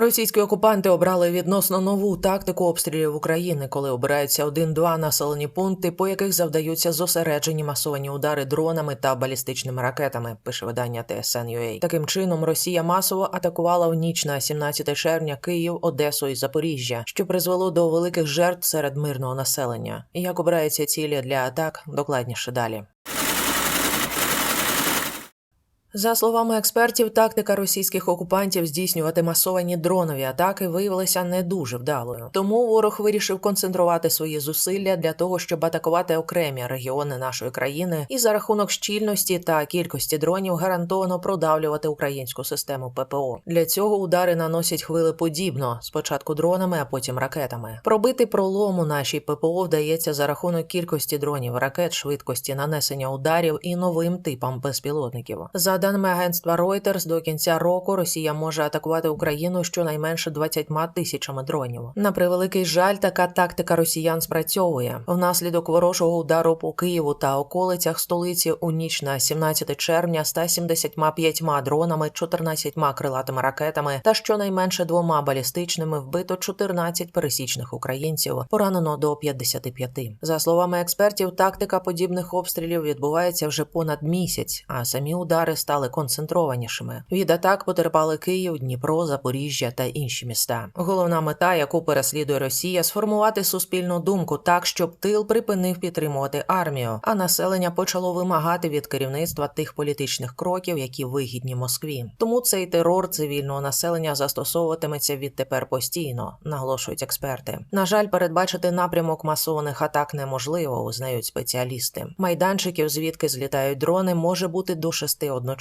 Російські окупанти обрали відносно нову тактику обстрілів України, коли обираються один-два населені пункти, по яких завдаються зосереджені масовані удари дронами та балістичними ракетами. Пише видання TSN.ua. Таким чином, Росія масово атакувала в ніч на 17 червня Київ, Одесу і Запоріжжя, що призвело до великих жертв серед мирного населення. Як обираються цілі для атак, докладніше далі. За словами експертів, тактика російських окупантів здійснювати масовані дронові атаки виявилася не дуже вдалою. Тому ворог вирішив концентрувати свої зусилля для того, щоб атакувати окремі регіони нашої країни, і за рахунок щільності та кількості дронів гарантовано продавлювати українську систему ППО. Для цього удари наносять хвили подібно: спочатку дронами, а потім ракетами. Пробити пролом у нашій ППО вдається за рахунок кількості дронів, ракет, швидкості нанесення ударів і новим типам безпілотників. За даними агентства Reuters, до кінця року Росія може атакувати Україну щонайменше 20 тисячами дронів. На превеликий жаль, така тактика росіян спрацьовує. Внаслідок ворожого удару по Києву та околицях столиці у ніч на 17 червня 175 дронами, 14 крилатими ракетами та щонайменше двома балістичними вбито 14 пересічних українців, поранено до 55. За словами експертів, тактика подібних обстрілів відбувається вже понад місяць, а самі удари стали концентрованішими. Від атак потерпали Київ, Дніпро, Запоріжжя та інші міста. Головна мета, яку переслідує Росія, сформувати суспільну думку так, щоб тил припинив підтримувати армію, а населення почало вимагати від керівництва тих політичних кроків, які вигідні Москві. Тому цей терор цивільного населення застосовуватиметься відтепер постійно, наголошують експерти. На жаль, передбачити напрямок масованих атак неможливо, узнають спеціалісти. Майданчиків, звідки злітають дрони, може бути до шести одночасно.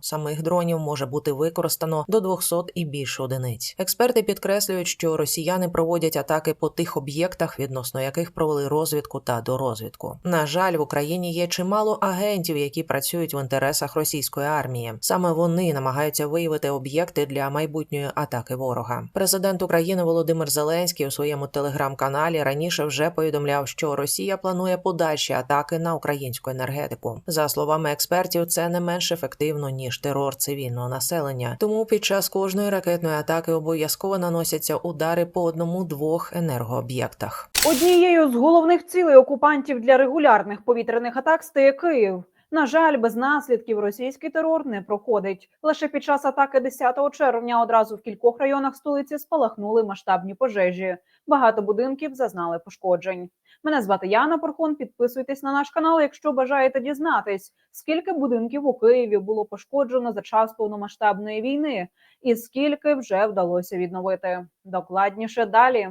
Самих дронів може бути використано до 200 і більше одиниць. Експерти підкреслюють, що росіяни проводять атаки по тих об'єктах, відносно яких провели розвідку та дорозвідку. На жаль, в Україні є чимало агентів, які працюють в інтересах російської армії. Саме вони намагаються виявити об'єкти для майбутньої атаки ворога. Президент України Володимир Зеленський у своєму телеграм-каналі раніше вже повідомляв, що Росія планує подальші атаки на українську енергетику. За словами експертів, це не менш ефективно ніж терор цивільного населення. Тому під час кожної ракетної атаки обов'язково наносяться удари по одному-двох енергооб'єктах. Однією з головних цілей окупантів для регулярних повітряних атак стає Київ. На жаль, без наслідків російський терор не проходить. Лише під час атаки 10 червня одразу в кількох районах столиці спалахнули масштабні пожежі. Багато будинків зазнали пошкоджень. Мене звати Яна Порхон. Підписуйтесь на наш канал, якщо бажаєте дізнатись, скільки будинків у Києві було пошкоджено за час повномасштабної війни, і скільки вже вдалося відновити. Докладніше далі.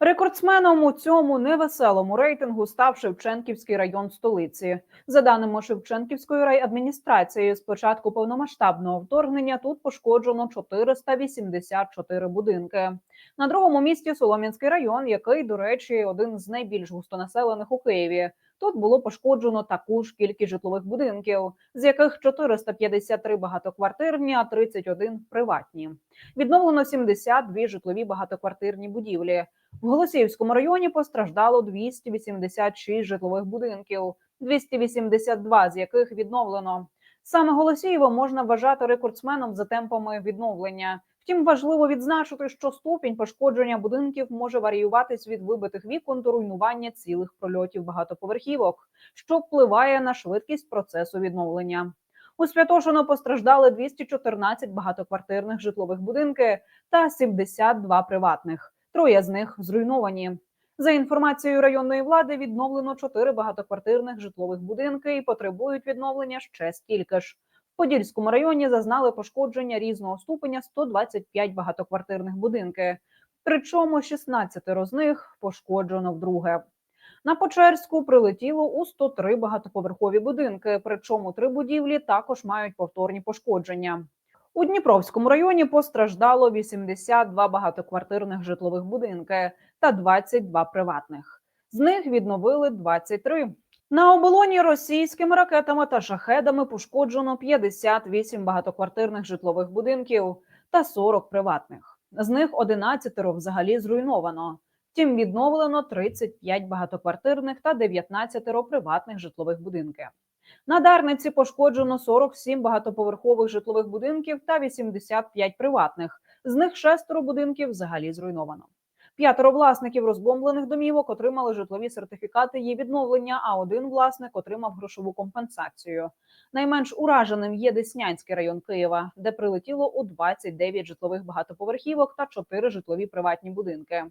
Рекордсменом у цьому невеселому рейтингу став Шевченківський район столиці. За даними Шевченківської райадміністрації, з початку повномасштабного вторгнення тут пошкоджено 484 будинки. На другому місці Солом'янський район, який, до речі, один з найбільш густонаселених у Києві. Тут було пошкоджено таку ж кількість житлових будинків, з яких 453 багатоквартирні, а 31 приватні. Відновлено 72 житлові багатоквартирні будівлі. В Голосіївському районі постраждало 286 житлових будинків, 282 з яких відновлено. Саме Голосіїво можна вважати рекордсменом за темпами відновлення. Втім, важливо відзначити, що ступінь пошкодження будинків може варіюватись від вибитих вікон до руйнування цілих прольотів багатоповерхівок, що впливає на швидкість процесу відновлення. У Святошино постраждали 214 багатоквартирних житлових будинки та 72 приватних. Троє з них зруйновані. За інформацією районної влади, відновлено чотири багатоквартирних житлових будинки і потребують відновлення ще стільки ж. Подільському районі зазнали пошкодження різного ступеня 125 багатоквартирних будинки. Причому 16 з них пошкоджено вдруге. На Почерську прилетіло у 103 багатоповерхові будинки. Причому три будівлі також мають повторні пошкодження. У Дніпровському районі постраждало 82 багатоквартирних житлових будинки та 22 приватних. З них відновили 23. На оболоні російськими ракетами та шахедами пошкоджено 58 багатоквартирних житлових будинків та 40 приватних. З них 11 взагалі зруйновано. Втім, відновлено 35 багатоквартирних та 19 приватних житлових будинків. На Дарниці пошкоджено 47 багатоповерхових житлових будинків та 85 приватних. З них шестеро будинків взагалі зруйновано. П'ятеро власників розбомблених домівок отримали житлові сертифікати її відновлення, а один власник отримав грошову компенсацію. Найменш ураженим є Деснянський район Києва, де прилетіло у 29 житлових багатоповерхівок та 4 житлові приватні будинки.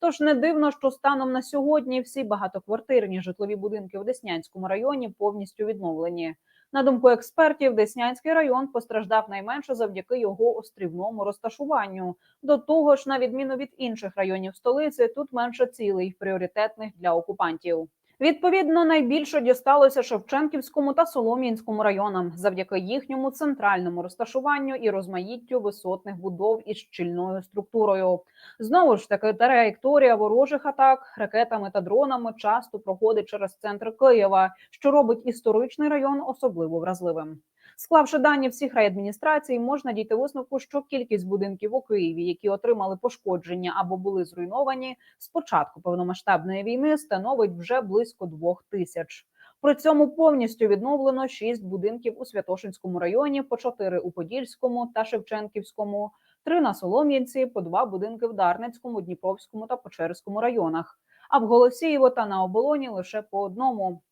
Тож не дивно, що станом на сьогодні всі багатоквартирні житлові будинки в Деснянському районі повністю відновлені. На думку експертів, Деснянський район постраждав найменше завдяки його острівному розташуванню. До того ж, на відміну від інших районів столиці, тут менше цілей пріоритетних для окупантів. Відповідно, найбільше дісталося Шевченківському та Солом'янському районам завдяки їхньому центральному розташуванню і розмаїттю висотних будов із щільною структурою. Знову ж таки, траєкторія ворожих атак ракетами та дронами часто проходить через центр Києва, що робить історичний район особливо вразливим. Склавши дані всіх райадміністрацій, можна дійти висновку, що кількість будинків у Києві, які отримали пошкодження або були зруйновані з початку повномасштабної війни, становить вже близько двох тисяч. При цьому повністю відновлено шість будинків у Святошинському районі, по чотири у Подільському та Шевченківському, три на Солом'янці, по два будинки в Дарницькому, Дніпровському та Печерському районах. А в Голосіїво та на оболоні лише по одному.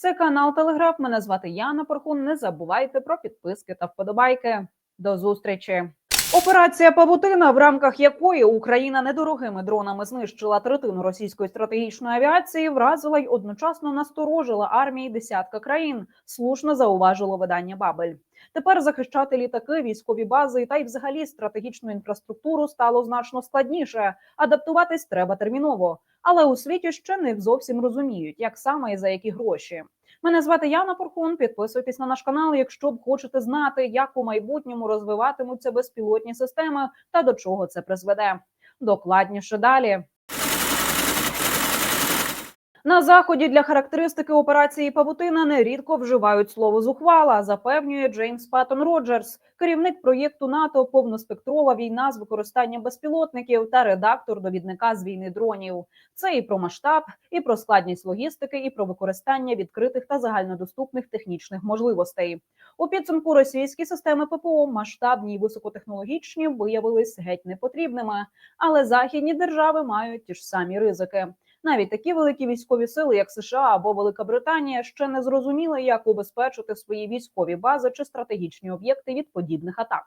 Це канал Телеграф. Мене звати Яна Порхун. Не забувайте про підписки та вподобайки. До зустрічі. Операція Павутина, в рамках якої Україна недорогими дронами знищила третину російської стратегічної авіації, вразила й одночасно насторожила армії десятка країн. Слушно зауважило видання Бабель. Тепер захищати літаки, військові бази та й взагалі стратегічну інфраструктуру стало значно складніше. Адаптуватись треба терміново, але у світі ще не зовсім розуміють, як саме і за які гроші. Мене звати Яна Порхун. Підписуйтесь на наш канал, якщо б хочете знати, як у майбутньому розвиватимуться безпілотні системи та до чого це призведе. Докладніше далі. На заході для характеристики операції Павутина нерідко вживають слово зухвала, запевнює Джеймс Паттон Роджерс, керівник проєкту НАТО Повноспектрова війна з використанням безпілотників та редактор довідника з війни дронів. Це і про масштаб, і про складність логістики, і про використання відкритих та загальнодоступних технічних можливостей. У підсумку російські системи ППО масштабні і високотехнологічні виявились геть непотрібними, але західні держави мають ті ж самі ризики. Навіть такі великі військові сили, як США або Велика Британія, ще не зрозуміли, як убезпечити свої військові бази чи стратегічні об'єкти від подібних атак.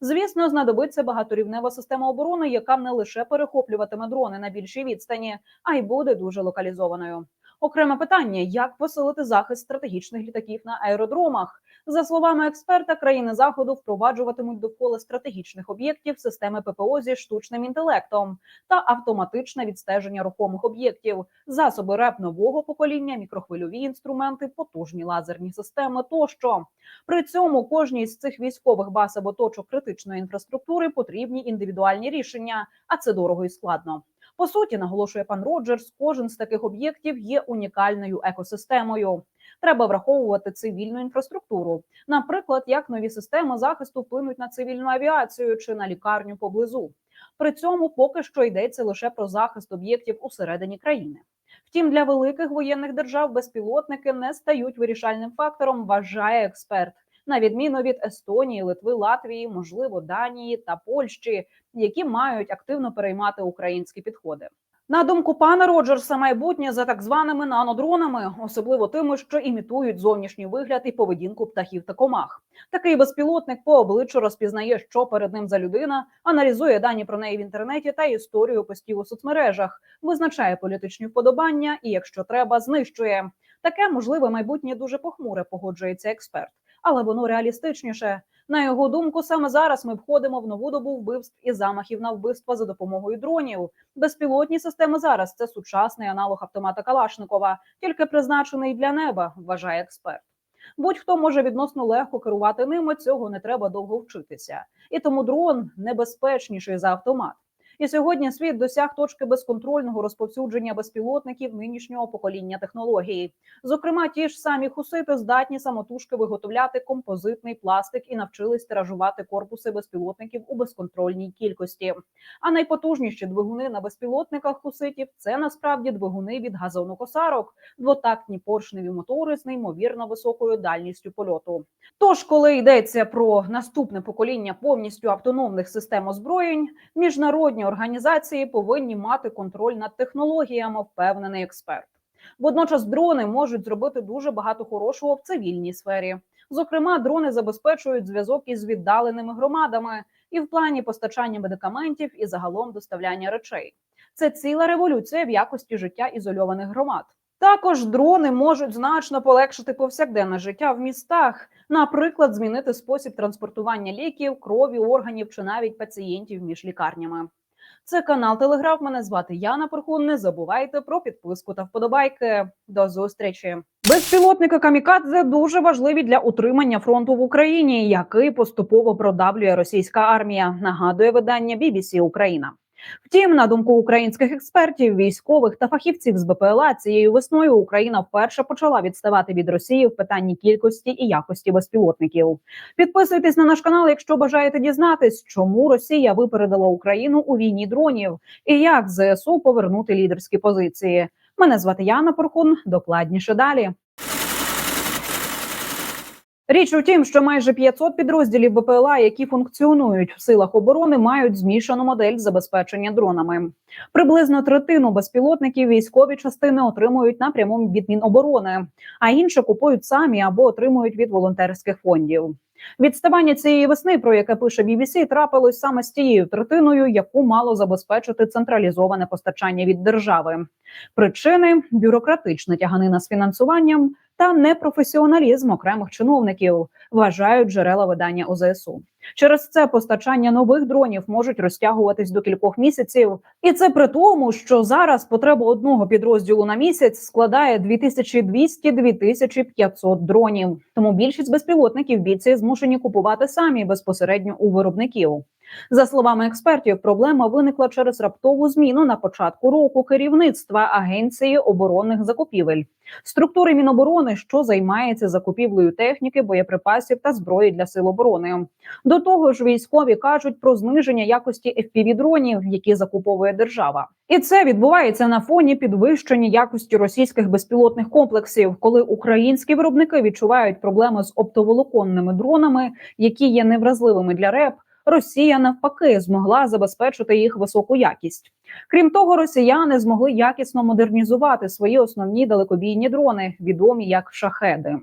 Звісно, знадобиться багаторівнева система оборони, яка не лише перехоплюватиме дрони на більшій відстані, а й буде дуже локалізованою. Окреме питання: як посилити захист стратегічних літаків на аеродромах? За словами експерта, країни заходу впроваджуватимуть довкола стратегічних об'єктів системи ППО зі штучним інтелектом та автоматичне відстеження рухомих об'єктів, засоби РЕП нового покоління, мікрохвильові інструменти, потужні лазерні системи тощо. При цьому кожній з цих військових баз або точок критичної інфраструктури потрібні індивідуальні рішення, а це дорого і складно. По суті, наголошує пан Роджерс, кожен з таких об'єктів є унікальною екосистемою. Треба враховувати цивільну інфраструктуру, наприклад, як нові системи захисту вплинуть на цивільну авіацію чи на лікарню поблизу. При цьому поки що йдеться лише про захист об'єктів усередині країни. Втім, для великих воєнних держав безпілотники не стають вирішальним фактором, вважає експерт. На відміну від Естонії, Литви, Латвії, можливо, Данії та Польщі, які мають активно переймати українські підходи. На думку пана Роджерса, майбутнє за так званими нанодронами, особливо тими, що імітують зовнішній вигляд і поведінку птахів та комах. Такий безпілотник по обличчю розпізнає, що перед ним за людина, аналізує дані про неї в інтернеті та історію постів у соцмережах, визначає політичні вподобання і, якщо треба, знищує. Таке можливе майбутнє дуже похмуре, погоджується експерт, але воно реалістичніше. На його думку, саме зараз ми входимо в нову добу вбивств і замахів на вбивства за допомогою дронів. Безпілотні системи зараз це сучасний аналог автомата Калашникова, тільки призначений для неба, вважає експерт. Будь-хто може відносно легко керувати ними, цього не треба довго вчитися. І тому дрон небезпечніший за автомат. І сьогодні світ досяг точки безконтрольного розповсюдження безпілотників нинішнього покоління технології. Зокрема, ті ж самі хусити здатні самотужки виготовляти композитний пластик і навчились тиражувати корпуси безпілотників у безконтрольній кількості. А найпотужніші двигуни на безпілотниках хуситів це насправді двигуни від газонокосарок, двотактні поршневі мотори з неймовірно високою дальністю польоту. Тож, коли йдеться про наступне покоління повністю автономних систем озброєнь, міжнародні організації повинні мати контроль над технологіями, впевнений експерт. Водночас дрони можуть зробити дуже багато хорошого в цивільній сфері. Зокрема, дрони забезпечують зв'язок із віддаленими громадами і в плані постачання медикаментів і загалом доставляння речей. Це ціла революція в якості життя ізольованих громад. Також дрони можуть значно полегшити повсякденне життя в містах, наприклад, змінити спосіб транспортування ліків, крові, органів чи навіть пацієнтів між лікарнями. Це канал Телеграф. Мене звати Яна Порхун. Не забувайте про підписку та вподобайки. До зустрічі. Безпілотники камікадзе дуже важливі для утримання фронту в Україні, який поступово продавлює російська армія. Нагадує видання BBC Україна. Втім, на думку українських експертів, військових та фахівців з БПЛА, цією весною Україна вперше почала відставати від Росії в питанні кількості і якості безпілотників. Підписуйтесь на наш канал, якщо бажаєте дізнатись, чому Росія випередила Україну у війні дронів і як ЗСУ повернути лідерські позиції. Мене звати Яна Порхун. Докладніше далі. Річ у тім, що майже 500 підрозділів БПЛА, які функціонують в силах оборони, мають змішану модель забезпечення дронами. Приблизно третину безпілотників військові частини отримують напряму від Міноборони, а інше купують самі або отримують від волонтерських фондів. Відставання цієї весни, про яке пише BBC, трапилось саме з тією третиною, яку мало забезпечити централізоване постачання від держави. Причини бюрократична тяганина з фінансуванням та непрофесіоналізм окремих чиновників, вважають джерела видання ОЗСУ. Через це постачання нових дронів можуть розтягуватись до кількох місяців, і це при тому, що зараз потреба одного підрозділу на місяць складає 2200-2500 дронів. Тому більшість безпілотників бійці змушені купувати самі безпосередньо у виробників. За словами експертів, проблема виникла через раптову зміну на початку року керівництва Агенції оборонних закупівель, структури Міноборони, що займається закупівлею техніки, боєприпасів та зброї для сил оборони. До того ж, військові кажуть про зниження якості FPV-дронів, які закуповує держава, і це відбувається на фоні підвищення якості російських безпілотних комплексів, коли українські виробники відчувають проблеми з оптоволоконними дронами, які є невразливими для РЕП. Росія навпаки змогла забезпечити їх високу якість. Крім того, росіяни змогли якісно модернізувати свої основні далекобійні дрони, відомі як шахеди.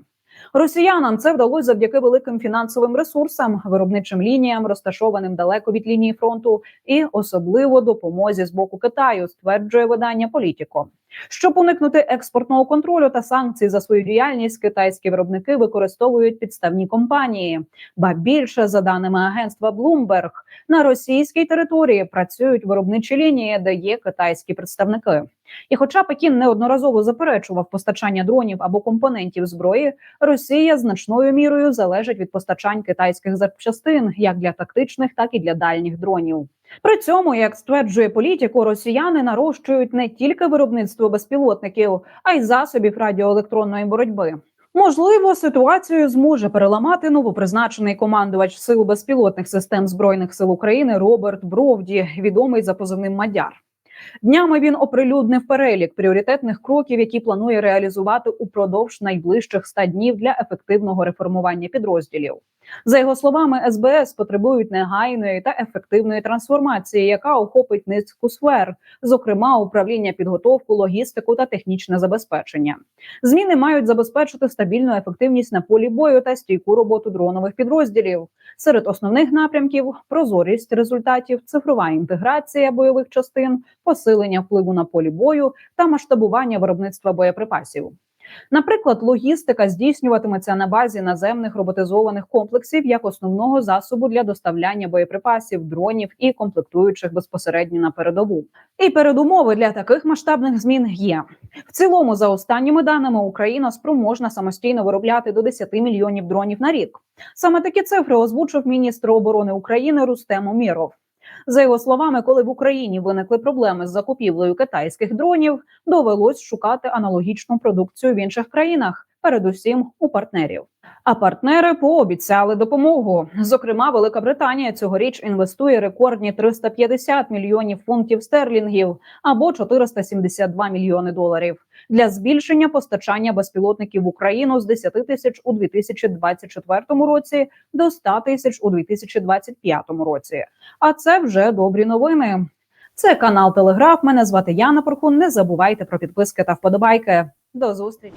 Росіянам це вдалося завдяки великим фінансовим ресурсам, виробничим лініям, розташованим далеко від лінії фронту, і особливо допомозі з боку Китаю, стверджує видання Політіко. Щоб уникнути експортного контролю та санкцій за свою діяльність, китайські виробники використовують підставні компанії. Ба більше за даними агентства Bloomberg, на російській території працюють виробничі лінії, де є китайські представники. І, хоча Пекін неодноразово заперечував постачання дронів або компонентів зброї, Росія значною мірою залежить від постачань китайських запчастин як для тактичних, так і для дальніх дронів. При цьому, як стверджує політику, росіяни нарощують не тільки виробництво безпілотників, а й засобів радіоелектронної боротьби. Можливо, ситуацію зможе переламати новопризначений командувач сил безпілотних систем збройних сил України Роберт Бровді, відомий за позивним Мадяр. Днями він оприлюднив перелік пріоритетних кроків, які планує реалізувати упродовж найближчих 100 днів для ефективного реформування підрозділів. За його словами, СБС потребують негайної та ефективної трансформації, яка охопить низку сфер, зокрема управління підготовку, логістику та технічне забезпечення. Зміни мають забезпечити стабільну ефективність на полі бою та стійку роботу дронових підрозділів. Серед основних напрямків прозорість результатів, цифрова інтеграція бойових частин, посилення впливу на полі бою та масштабування виробництва боєприпасів. Наприклад, логістика здійснюватиметься на базі наземних роботизованих комплексів як основного засобу для доставляння боєприпасів, дронів і комплектуючих безпосередньо на передову. І передумови для таких масштабних змін є в цілому. За останніми даними, Україна спроможна самостійно виробляти до 10 мільйонів дронів на рік. Саме такі цифри озвучив міністр оборони України Рустем Уміров. За його словами, коли в Україні виникли проблеми з закупівлею китайських дронів, довелось шукати аналогічну продукцію в інших країнах, передусім у партнерів. А партнери пообіцяли допомогу. Зокрема, Велика Британія цьогоріч інвестує рекордні 350 мільйонів фунтів стерлінгів або 472 мільйони доларів для збільшення постачання безпілотників в Україну з 10 тисяч у 2024 році до 100 тисяч у 2025 році. А це вже добрі новини. Це канал Телеграф. Мене звати Яна Порхун. Не забувайте про підписки та вподобайки. До зустрічі.